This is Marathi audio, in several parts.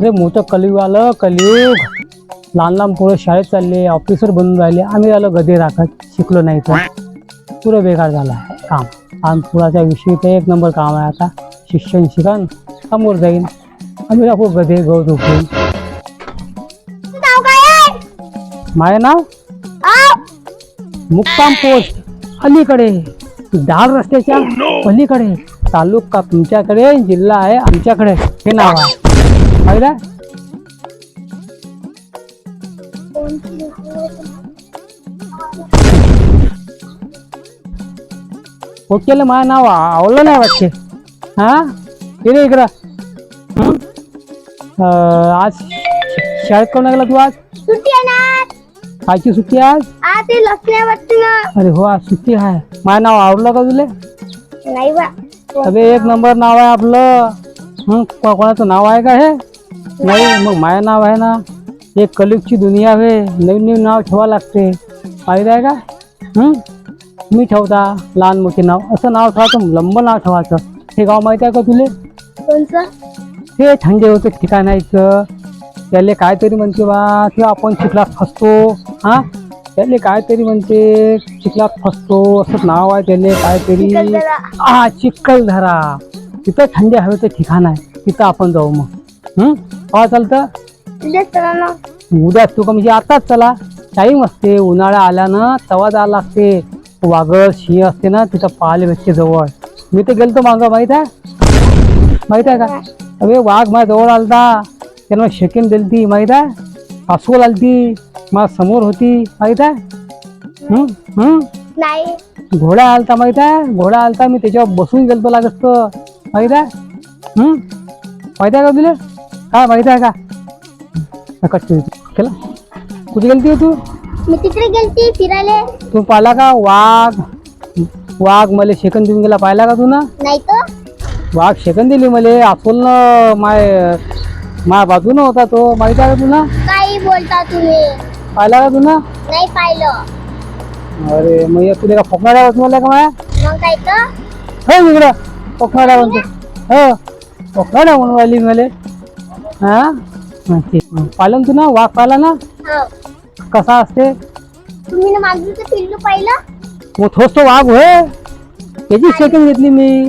अरे मोठं कलियुग आलं कलियुग. लहान लहान पोरं शाळेत चालले ऑफिसर बनून राहिले. आम्ही आलो गधे राखत शिकलो नाही तर पुरं बेकार झालं आहे काम. आणि पुराच्या विषयी तर एक नंबर काम आहे आता. शिक्षण शिकन समोर जाईन. आम्ही राखू गधे गौ दुखून नाव काय आहे माझे नाव? आव. मुक्काम पोस्ट. अलीकडे. डाळ रस्त्याच्या पलीकडे. तालुका तुमच्याकडे जिल्हा आहे आमच्याकडे. हे नाव आहे. आहे ओकेला माझं नाव आवडलं नाही वाटते. हा? इकडं? अं, आज शाळेत कोण गेला तू आज? सुट्टी आहे ना कायची सुट्टी आज? वाटते ना. अरे हो आज सुट्टी आहे. माझं नाव आवडलं का तुले? नाही बा. अरे एक नंबर नाव आहे आपलं. कोणाचं नाव आहे का हे? नाही मग माझं नाव आहे ना? एक कलियुगची दुनिया आहे नवीन नवीन नाव ठेवा लागते. माहिती आहे का? हं? मी ठेवता लहान मोठे नाव. असं नाव ठेवायचं लंब नाव ठेवायचं. हे गाव माहिती आहे का तुले? कोणचं? ते थंडे होते ठिकाणायचं त्याले काहीतरी म्हणते बा किंवा आपण चिखलात फसतो. हा? त्याले काहीतरी म्हणते चिखलात फसतो. असं नाव आहे त्याले काहीतरी. हा चिखलदरा. तिथं थंडी हवेचं ठिकाण आहे. तिथं आपण जाऊ मग. हं? केव्हा चालतं चला ना. उद्या तू का म्हणजे आताच चला. टाईम असते उन्हाळा आल्यानं तवा जायला लागते. वाघळ सिंह असते ना तिथं पाहायला भेटते जवळ. मी तर गेलतो मागं माहीत आहे? माहीत आहे का? अरे वाघ माझ्या जवळ आलता. त्यानं शेकेन दिलती माहीत आहे? अस्वल आलती माझ्यासमोर होती माहीत आहे? नाही. घोडा आलता माहीत आहे? घोडा आलता मी त्याच्यावर बसून गेलतो लागत माहीत आहे? हं? माहीत आहे का तुला? काय माहीत आहे का? तू. केलं? कुठे गेलती तू? मी तिकडे गेलती फिरायला. तू पाहिला का वाघ? वाघ मला शेकन देऊन गेला पाहिला का तू ना? नाही तर वाघ शेकन दिली मले आपण माय माया बाजूनं होता तो. माहीत आहे का तुला? काही बोलता तुम्ही. पाहिला का तू ना नाही पाहिलं. अरे मग हे तुला का फोकणाऱ्या मला का माया? मग काय तर? हो इकडं पोखराड्या म्हणतो. हो पोखराड्या म्हणून राहिली मले. हा? हा, ठीक पाहिलं ना तू ना वाघ पाहिला ना? हो. कसा असते? तुम्ही ना मागचं पिल्लू पाहिलं? मग थोस तो वाघ होय. त्याची सेकंड घेतली मी.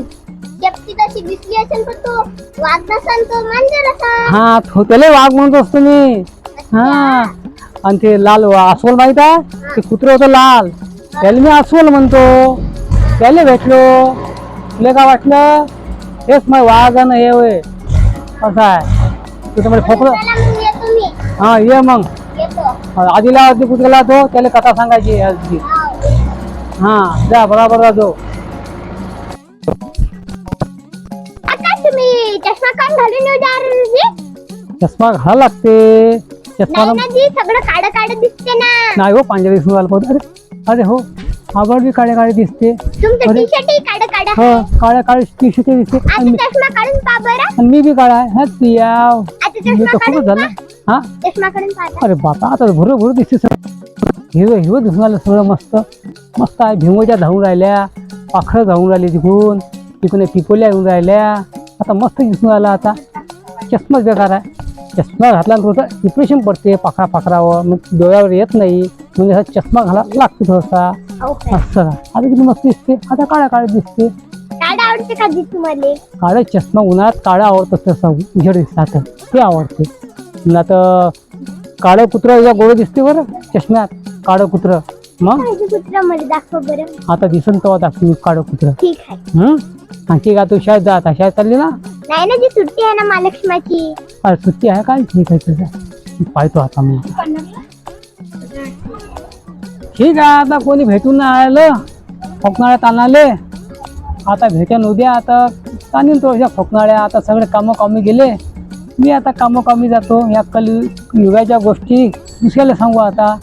जप्ती तशी दिसली असेल पण तो वाघ नसन तो मांजर असा. हा थो त्याला वाघ म्हणत असतो मी. हा. आणि ते लाल वा- अस्वल माहीत आहे? ते कुत्र होतं लाल. त्याला मी अस्वल म्हणतो. त्याला भेटलो. तुला काय वाटलं? हेच मग वाघ आणि हे होय. असं आहे. मला खोकलं हा ये मग. आधीला आधी कुत्र्याला तो त्याला कथा सांगायची आजची हो. हा जा बराबर राहतो चष्मा घालून घाला लागते. चष्मा नाही ना जी सगळं काढ काढ दिसते ना. नाही हो पांढऱ्या दिसून आला अरे अरे हो आभाळ बी काळे काळे दिसते. तुमचं. टी शर्ट काढ काढ हो काळ्या काळे शर्ट दिसते आणि मी- चष्मा काढून पा बरं. आणि मी बी काळा आहे हा आता मी चष्मा तर काढून खूपच झालं. पहा. हा? चष्मा काढून पाहता अरे बापा आता भर भर दिसते सगळं. हिरो हिरो दिसून आलं सगळं मस्त. मस्त आहे भिंगोच्या धावून राहिल्या पाखरं धावून राहिली तिकून तिकून पिपोल्या येऊन राहिल्या. आता मस्त दिसून आलं आता. चष्माच बेकार आहे. चष्मा घातल्यानंतर थोडंसं डिप्रेशन पडते पाखरा पाखरावर. मग डोळ्यावर येत नाही. म्हणजे चष्मा घाला लागतो थोडासा. आता किती मस्त दिसते आता काळ्या काळ्या दिसते. काढ आवडते का जी तुम्हाला? काळं चष्मा उन्हाळ्यात काळं आवडतं तसं उजेड दिसतात. ते आवडते. मला तर काळं कुत्रं या गोड दिसते बरं चष्म्यात काळं कुत्रं. मग? माझी कुत्रा मला दाखव बरं. आता दिसन तेव्हा दाखव मी काळं कुत्रं. ठीक आहे. हं? आणखी का तू शाळेत जा आता शाळेत चालली ना? नाही ना जी सुट्टी आहे ना महालक्ष्माची. अरे सुट्टी आहे काय ठीक आहे तुझं पाहतो आता मी. ठीक आहे आता कोणी भेटून नाही आलं फोकनाळ्यात आणाले. आता भेटन उद्या आता तानीन तो फोकनाळ्या आता सगळे कामं कमी गेले. मी आता कामं कमी जातो ह्या कली युगाच्या गोष्टी दुसऱ्याला सांगू आता.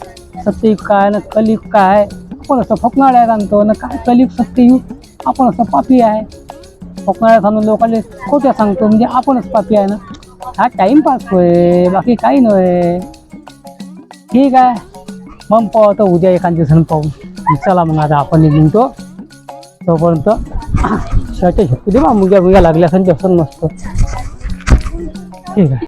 सत्ययुग काय ना कलियुग काय आपण असं फोकनाळ्यात आणतो ना काय कलियुग सत्ययुग आपण असं पापी आहे. फोकनाळ्यात आणून लोकांना खोट्या सांगतो म्हणजे आपणच पापी आहे ना. हा टाईमपास होय बाकी काही नव्हे. ठीक आहे. मग पाहू आता उद्या एखाद दिवसानं पाहू. चला मग आता आपण निघतो तोपर्यंत शर्ट झोपू दे मग मुग्या मुंग्या लागल्या असेल मस्त. ठीक आहे.